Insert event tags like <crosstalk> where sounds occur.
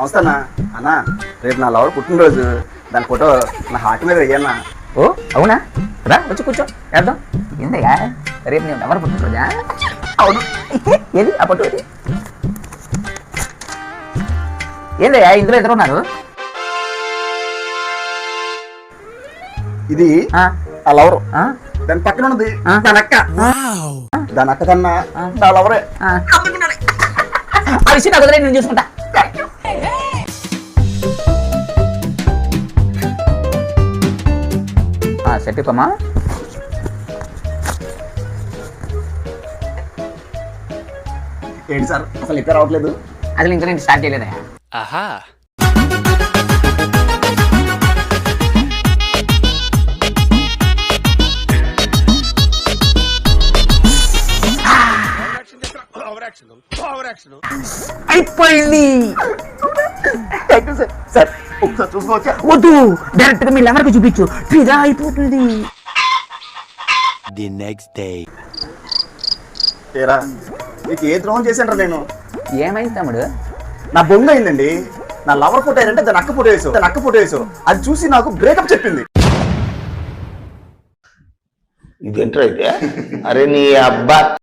నమస్తే అన్న రేపు నా లవర్ పుట్టినరోజు. దాని ఫోటో నా హార్ట్ మీద వెయ్యన్నా. ఓ అవునా? రా వచ్చి కూర్చో. వేద్దాం ఏందయ్యా? రేపు నేను ఎవరు పుట్టినరోజా? అవును. <laughs> ఏది? ఆ పట్టు ఏది? ఏందయ్యా ఇందులో ఇద్దరు ఉన్నారు? ఇది ఆ, లవర్. ఆ, దాని పక్కన ఉన్నది ఆ. దాని అక్క. దాని అక్క కన్నా నా లవరే. విషయం నాకు నేను చూసుకుంటా. ఆ, సెట్ ఇప్పమ్మా ఏంటి సార్? అసలు ఇక్కడ రావట్లేదు. అసలు ఇంకా నేను స్టార్ట్ చేయలేదా Aha. అయిపోయింది. థ్యాంక్ యూ సార్ వద్దు. డైరెక్ట్గా మీ లవర్కి చూపించు. ఫిదా అయిపోతుంది. The next day. ఏరా నీకు ఏ ద్రోహం చేశాను నేను? ఏమైంది తమ్ముడు? నా బొంగ అయిందండి. నా లవర్ ఫోటో ఏంటంటే దాని అక్క ఫోటో వేసావు దాని అక్క ఫోటో వేసావు అది చూసి నాకు బ్రేకప్ చెప్పింది. ఇదేంట్రా అయితే అరే నీ అబ్బా.